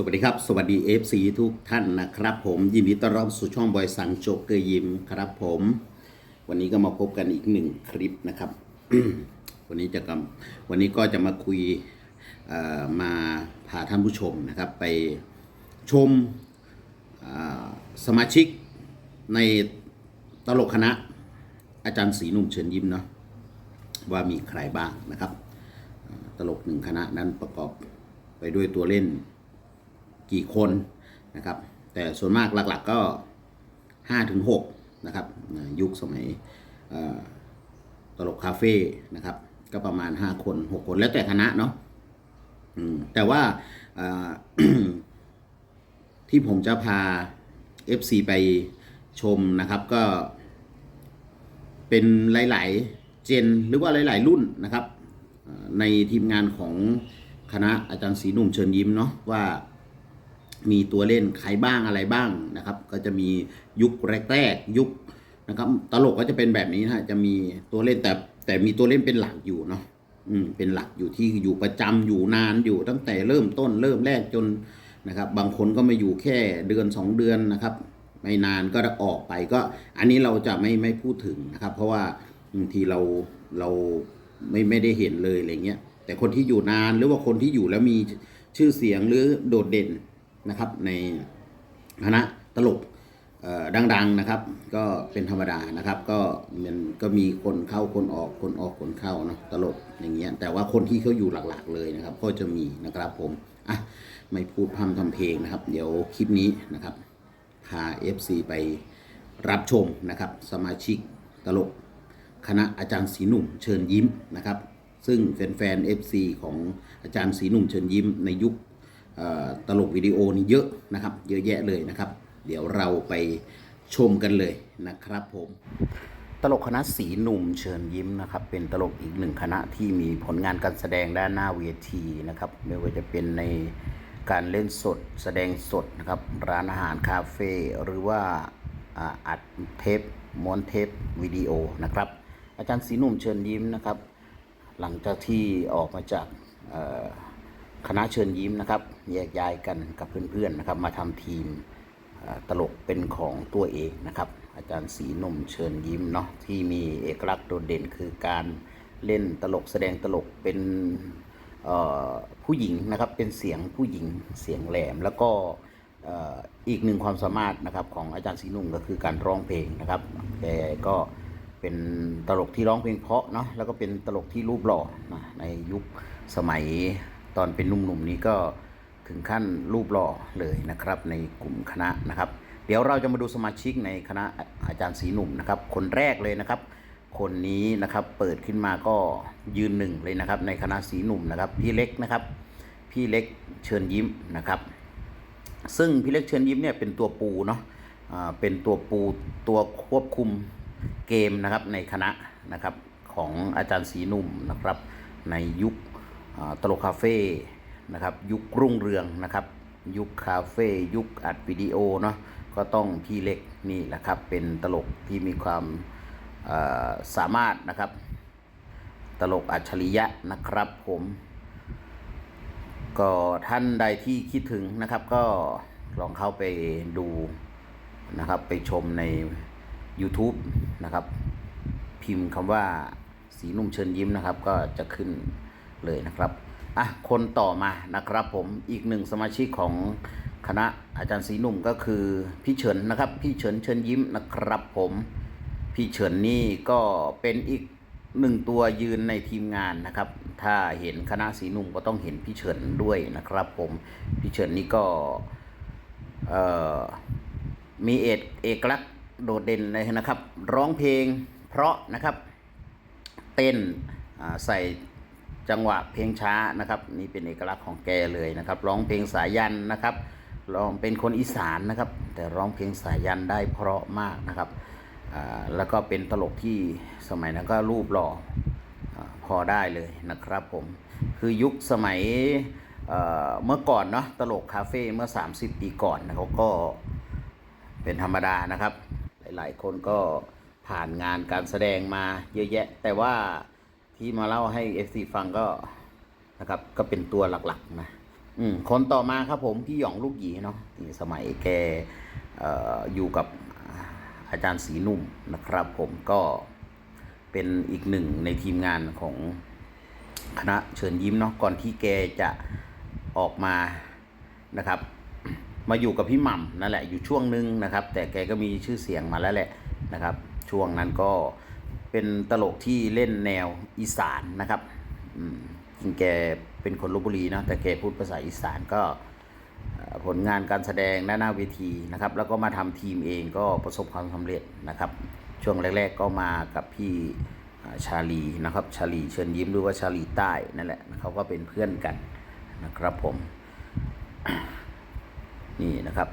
สวัสดีครับ สวัสดี FC ทุกท่านนะครับ ผมยินดีต้อนรับสู่ช่องบอยสังโจกเกอร์ยิมครับผม วันนี้ก็มาพบกันอีกหนึ่งคลิปนะครับ วันนี้จะกำวันนี้ก็จะมาคุยมาพาท่านผู้ชมนะครับ ไปชมสมาชิกในตลกคณะอาจารย์ศรีนุ่มเชิญยิ้มเนาะว่ามีใครบ้างนะครับ ตลกหนึ่งคณะนั้นประกอบไปด้วยตัวเล่น กี่คนนะครับ แต่ส่วนมากหลักๆก็5ถึง6นะครับยุคสมัยตลกคาเฟ่นะครับ ก็ประมาณ 5 คน 6 คนแล้วแต่คณะเนาะแต่ว่าที่ผมจะพา FC ไปชมนะครับก็เป็นหลาย ๆ เจนหรือว่าหลาย ๆ รุ่นนะครับ ในทีมงานของคณะอาจารย์ศรีหนุ่มเชิญยิ้มเนาะว่า มีตัวเล่นใครบ้างอะไรบ้างนะครับ ก็จะมียุคแรกๆยุคนะครับตลกก็จะเป็นแบบนี้นะฮะจะมีตัวเล่นแต่แต่มีตัวเล่นเป็นหลักอยู่เนาะอืมเป็นหลักอยู่ที่อยู่ประจำอยู่นานอยู่ตั้งแต่เริ่มต้นเริ่มแรกจนนะครับ บางคนก็มาอยู่แค่เดือนสองเดือนนะครับ ไม่นานก็ออกไปก็อันนี้เราจะไม่ไม่พูดถึงนะครับ เพราะว่าบางทีเราเราไม่ไม่ได้เห็นเลยอะไรเงี้ยแต่คนที่อยู่นานหรือว่าคนที่อยู่แล้วมีชื่อเสียงหรือโดดเด่น นะครับในคณะตลกดังๆนะครับ ก็เป็นธรรมดานะครับ ก็มันก็มีคนเข้าคนออกคนออกคนเข้าเนาะตลกอย่างเงี้ยแต่ว่าคนที่เขาอยู่หลักๆเลยนะครับ ก็จะมีนะครับผมอะไม่พูดพร่ำทำเพลงนะครับ เดี๋ยวคลิปนี้นะครับพา FC ไปรับชมนะครับ สมาชิกตลกคณะอาจารย์ศรีหนุ่มเชิญยิ้มนะครับ ซึ่งแฟนๆ FC ของอาจารย์ศรีหนุ่มเชิญยิ้มในยุค ตลกวิดีโอนี่เยอะนะครับ เยอะแยะเลยนะครับ เดี๋ยวเราไปชมกันเลยนะครับผมตลกคณะสีหนุ่มเชิญยิ้มนะครับ เป็นตลกอีกหนึ่งคณะที่มีผลงานการแสดงด้านหน้าเวทีนะครับ ไม่ว่าจะเป็นในการเล่นสด แสดงสดนะครับ ร้านอาหารคาเฟ่หรือว่าอัดเทปม้วนเทปวิดีโอนะครับ อาจารย์สีหนุ่มเชิญยิ้มนะครับ หลังจากที่ออกมาจาก คณะเชิญยิ้มนะครับ แยกย้ายกันกับเพื่อนๆนะครับ มาทำทีมตลกเป็นของตัวเองนะครับ อาจารย์สีนุ่มเชิญยิ้มเนาะที่มีเอกลักษณ์โดดเด่นคือการเล่นตลกแสดงตลกเป็นผู้หญิงนะครับเป็นเสียงผู้หญิงเสียงแหลม แล้วก็อีกหนึ่งความสามารถนะครับของอาจารย์สีนุ่มก็คือการร้องเพลงนะครับแกก็เป็นตลกที่ร้องเพลงเพราะเนาะแล้วก็เป็นตลกที่รูปหล่อนะในยุคสมัย ตอนเป็นหนุ่มๆนี้ก็ถึงขั้นรูปหล่อเลยนะครับ ในกลุ่มคณะนะครับ เดี๋ยวเราจะมาดูสมาชิกในคณะอาจารย์ศรีหนุ่มนะครับ คนแรกเลยนะครับ คนนี้นะครับเปิดขึ้นมาก็ยืนหนึ่งเลยนะครับ ในคณะศรีหนุ่มนะครับ พี่เล็กนะครับ พี่เล็กเชิญยิ้มนะครับ ซึ่งพี่เล็กเชิญยิ้มเนี่ยเป็นตัวปูเนาะเป็นตัวปูตัวควบคุมเกมนะครับในคณะนะครับของอาจารย์ศรีหนุ่มนะครับ ในยุค ตลกคาเฟ่นะครับยุครุ่งเรืองนะครับ ยุคคาเฟ่ยุคอัดวิดีโอเนาะก็ต้องพี่เล็กนี่แหละครับเป็นตลกที่มีความสามารถนะครับ ตลกอัจฉริยะนะครับผมก็ท่านใดที่คิดถึงนะครับ ก็ลองเข้าไปดูนะครับไปชมใน YouTube นะครับ พิมพ์คำว่าสีนุ่มเชิญยิ้มนะครับ ก็จะขึ้น เลยนะครับอะคนต่อมานะครับผมอีกหนึ่งสมาชิกของคณะอาจารย์สีหนุ่มก็คือพี่เฉินนะครับพี่เฉินเชิญยิ้มนะครับผมพี่เฉินนี่ก็เป็นอีกหนึ่งตัวยืนในทีมงานนะครับ ถ้าเห็นคณะสีหนุ่มก็ต้องเห็นพี่เฉินด้วยนะครับผมพี่เฉินนี่ก็มีเอกเอกลักษณ์โดดเด่นเลยนะครับ ร้องเพลงเพราะนะครับ เต้นใส่ จังหวะเพลงช้านะครับนี่เป็นเอกลักษณ์ของแกเลยนะครับร้องเพลงสายันนะครับร้องเป็นคนอีสานนะครับ แต่ร้องเพลงสายันได้เพราะมากนะครับแล้วก็เป็นตลกที่สมัยนั้นก็รูปหล่อพอได้เลยนะครับผมคือยุคสมัยเอ่อเมื่อก่อนเนาะตลกคาเฟ่เมื่อ 30 ปีก่อนนะเขาก็เป็นธรรมดานะครับ หลายๆ คนก็ผ่านงานการแสดงมาเยอะแยะ แต่ว่า ที่มาเล่าให้ FC ฟังก็นะครับ ก็เป็นตัวหลักๆนะอืมคนต่อมาครับผมพี่หยองลูกหยีเนาะที่สมัยแกออยู่กับอาจารย์ศรีนุ่มนะครับ ผมก็เป็นอีกหนึ่งในทีมงานของคณะเชิญยิ้มเนาะก่อนที่แกจะออกมานะครับ มาอยู่กับพี่หม่ำนั่นแหละอยู่ช่วงหนึ่งนะครับ แต่แกก็มีชื่อเสียงมาแล้วแหละนะครับ ช่วงนั้นก็ เป็นตลกที่เล่นแนวอีสานนะครับอืมจริงแกเป็นคนลบบุรีนะแต่แกพูดภาษาอีสานก็ผลงานการแสดงหน้าหน้าเวทีนะครับ แล้วก็มาทำทีมเองก็ประสบความสำเร็จนะครับ ช่วงแรก ๆก็มากับพี่ชาลีนะครับ ชาลีเชิญยิ้มหรือว่าชาลีใต้นั่นแหละเขาก็เป็นเพื่อนกันนะครับผมนี่นะครับ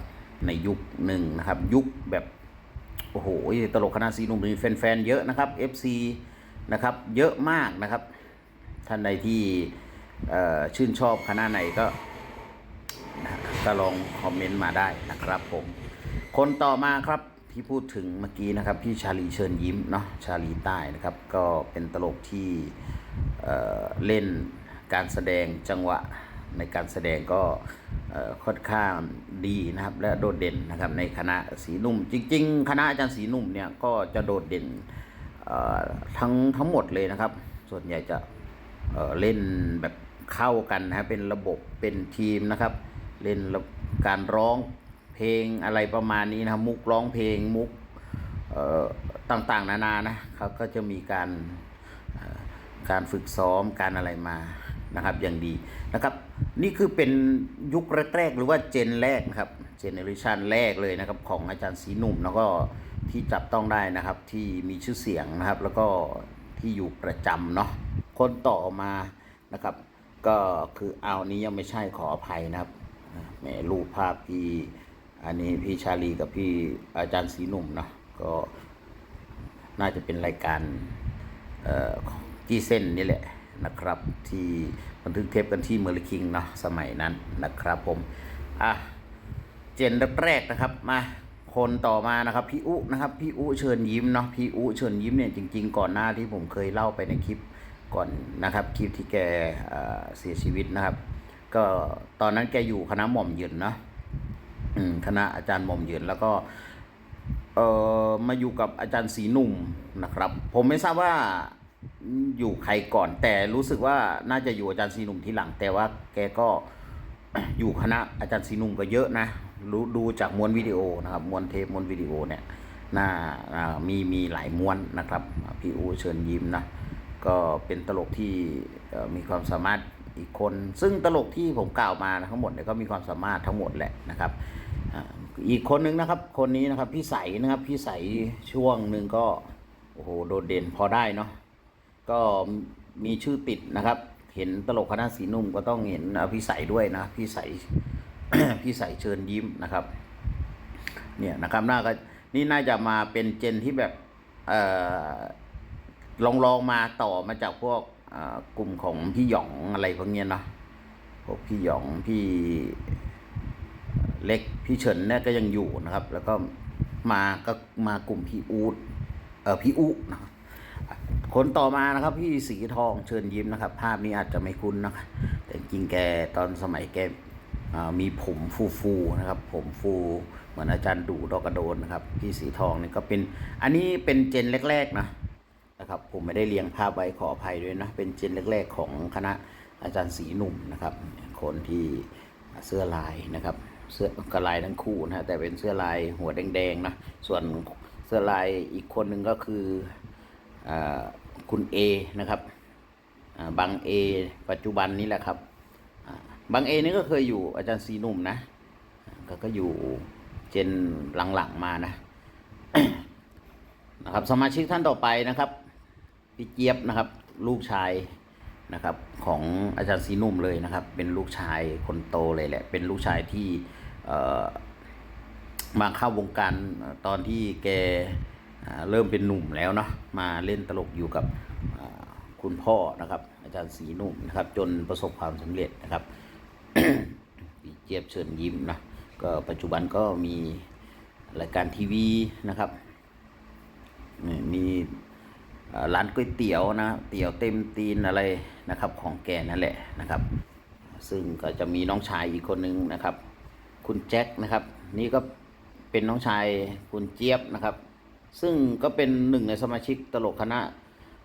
ในยุคหนึ่งนะครับ ยุคแบบ โอ้โหตลกคณะสีหนุ่มมีแฟนๆเยอะนะครับ FC นะครับเยอะมากนะครับ ท่านใดที่ชื่นชอบคณะไหนก็นะก็ลองคอมเมนต์มาได้นะครับผม คนต่อมาครับที่พูดถึงเมื่อกี้นะครับ พี่ชาลีเชิญยิ้มเนาะชาลีใต้นะครับ ก็เป็นตลกที่เเล่นการแสดงจังหวะ ในการแสดงก็ค่อนข้างดีนะครับ และโดดเด่นนะครับในคณะสีนุ่ม จริง ๆ คณะอาจารย์สีนุ่มเนี่ยก็จะโดดเด่นทั้งทั้งหมดเลยนะครับ ส่วนใหญ่จะเเล่นแบบเข้ากันนะเป็นระบบเป็นทีมนะครับ เล่นการร้องเพลงอะไรประมาณนี้นะครับ มุกร้องเพลงมุกต่างๆ นานานะเขาก็จะมีการการฝึกซ้อมการอะไรมา นะครับอย่างดีนะครับ นี่คือเป็นยุคแรกๆหรือว่าเจนแรกนะครับเจเนอเรชันแรกเลยนะครับของอาจารย์สีหนุ่มแล้วก็ที่จับต้องได้นะครับที่มีชื่อเสียงนะครับ แล้วก็ที่อยู่ประจำเนาะคนต่อมานะครับ ก็คือเอานี้ยังไม่ใช่ขออภัยนะครับแหมรูปภาพพี่อันนี้พี่ชาลีกับพี่อาจารย์สีหนุ่มเนาะก็น่าจะเป็นรายการเอ่อจี้เส้นนี่แหละ นะครับที่บันทึกเทปกันที่เมอร์ลิคิงเนาะสมัยนั้นนะครับผมอะเจนแรกนะครับมาคนต่อมานะครับพี่อุนะครับพี่อุเชิญยิ้มเนาะพี่อุเชิญยิ้มเนี่ยจริง ๆ ก่อนหน้าที่ผมเคยเล่าไปในคลิปก่อนนะครับคลิปที่แกเเสียชีวิตนะครับ ก็ตอนนั้นแกอยู่คณะหม่อมยินเนาะคณะอาจารย์หม่อมยินแล้วก็เออมาอยู่กับอาจารย์ศรีหนุ่มนะครับ ผมไม่ทราบว่า อยู่ใครก่อน แต่รู้สึกว่าน่าจะอยู่อาจารย์ศรีนุ่มทีหลัง แต่ว่าแกก็อยู่คณะอาจารย์ศรีนุ่มก็เยอะนะรู้ดูจากม้วนวิดีโอนะครับม้วนเทปม้วนวิดีโอเนี่ยน่าอ่ามีมีหลายม้วนนะครับพี่อูเชิญยิ้มนะก็เป็นตลกที่มีความสามารถอีกคน ซึ่งตลกที่ผมกล่าวมานะทั้งหมดเนี่ยก็มีความสามารถทั้งหมดแหละนะครับอีกคนนึงนะครับ คนนี้นะครับพี่ใสนะครับพี่ใสช่วงหนึ่งก็โอ้โหโดดเด่นพอได้เนาะ ก็มีชื่อติดนะครับ เห็นตลกคณะสีนุ่มก็ต้องเห็นพี่ใสด้วยนะพี่ใสพี่ใสเชิญยิ้มนะครับ เนี่ยนะครับน่าก็นี่น่าจะมาเป็นเจนที่แบบเอ่อลองลองมาต่อมาจากพวกกลุ่มของพี่หยองอะไรพวกเนี้ยเนาะพวกพี่หยองพี่เล็กพี่เฉินเนี่ยก็ยังอยู่นะครับ แล้วก็มาก็มากลุ่มพี่อูดเออพี่อุนะ คนต่อมานะครับ พี่สีทองเชิญยิ้มนะครับ ภาพนี้อาจจะไม่คุ้นนะครับแต่จริงแกตอนสมัยแกมีผมฟูๆนะครับ ผมฟูเหมือนอาจารย์ดูดอกกระโดนนะครับ พี่สีทองนี่ก็เป็น อันนี้เป็นเจนแรก ๆ นะนะครับ ผมไม่ได้เรียงภาพไว้ขออภัยด้วยนะเป็นเจนแรก ๆ ของคณะอาจารย์สีหนุ่มนะครับ คนที่เสื้อลายนะครับเสื้อกระลายทั้งคู่นะฮะแต่เป็นเสื้อลายหัวแดงๆนะส่วนเสื้อลายอีกคนหนึ่งก็คืออา คุณเอนะครับบางเอปัจจุบันนี้แหละครับบางเอนี่ก็เคยอยู่อาจารย์สีนุ่มนะก็ก็อยู่เจนหลังๆมานะนะครับ สมาชิกท่านต่อไปนะครับพี่เจี๊ยบนะครับ ลูกชายนะครับของอาจารย์สีนุ่มเลยนะครับ เป็นลูกชายคนโตเลยแหละ เป็นลูกชายที่มาเข้าวงการตอนที่แก เริ่มเป็นหนุ่มแล้วเนาะมาเล่นตลกอยู่กับคุณพ่อนะครับ อาจารย์สีหนุ่มนะครับ จนประสบความสำเร็จนะครับเจี๊ยบเชิญยิ้มนะก็ปัจจุบันก็มีรายการทีวีนะครับมีร้านก๋วยเตี๋ยวนะเตี๋ยวเต็มตีนอะไรนะครับ ของแกนั่นแหละนะครับ ซึ่งก็จะมีน้องชายอีกคนนึงนะครับ คุณแจ็คนะครับ นี่ก็เป็นน้องชายคุณเจี๊ยบนะครับ ซึ่งก็เป็นหนึ่งในสมาชิกตลกคณะ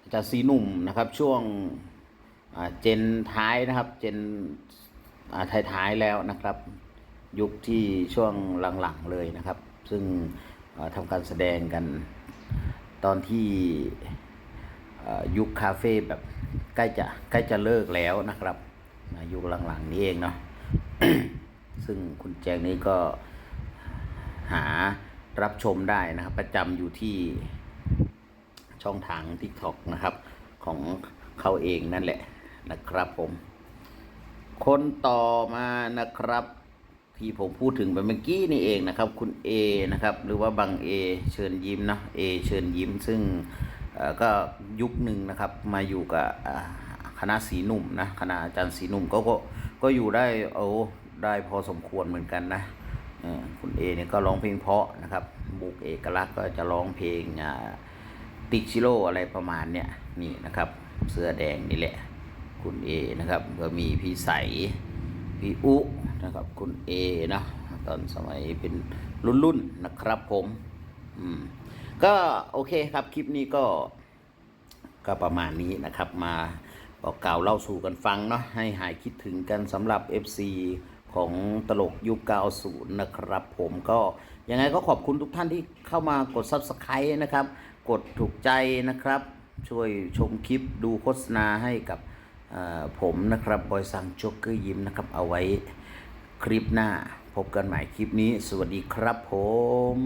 อาจารย์สีหนุ่มนะครับ ช่วงเจนท้ายนะครับ เจนอ่าท้ายๆแล้วนะครับ ยุคที่ช่วงหลังๆเลยนะครับ ซึ่งทำการแสดงกันตอนที่ยุคคาเฟ่แบบใกล้จะใกล้จะเลิกแล้วนะครับยุคหลังๆนี้เองเนาะซึ่งคุณแจงนี้ก็หา รับชมได้นะครับ ประจำอยู่ที่ช่องทาง TikTok นะครับ ของเขาเองนั่นแหละนะครับผม คนต่อมานะครับ ที่ผมพูดถึงไปเมื่อกี้นี่เองนะครับ คุณ A นะครับ หรือว่าบัง A เชิญยิ้มนะ A เชิญยิ้ม ซึ่งก็ยุคหนึ่งนะครับมาอยู่กับคณะสีหนุ่มนะคณะอาจารย์สีหนุ่มก็ก็ก็อยู่ได้โอ้ได้พอสมควรเหมือนกันนะ คุณเอเนี่ยก็ร้องเพลงเพาะนะครับ บุกเอกลักษณ์ก็จะร้องเพลงติชิโร่อะไรประมาณเนี้ยนี่นะครับ เสื้อแดงนี่แหละ คุณเอนะครับก็มีพี่ใสพี่อุนะครับ คุณเอนะตอนสมัยเป็นรุ่นๆนะครับผมอืมก็โอเคครับคลิปนี้ก็ก็ประมาณนี้นะครับ มาบอกกล่าวเล่าสู่กันฟังเนาะให้หายคิดถึงกันสำหรับ FC ของตลกยุค 90 นะครับผมก็ยังไงก็ขอบคุณทุกท่านที่เข้ามากด Subscribe นะครับ กดถูกใจนะครับ ช่วยชมคลิปดูโฆษณาให้กับผมนะครับบอยสังโจ๊กเกอร์ยิ้มนะครับ เอาไว้คลิปหน้า พบกันใหม่คลิปนี้ สวัสดีครับผม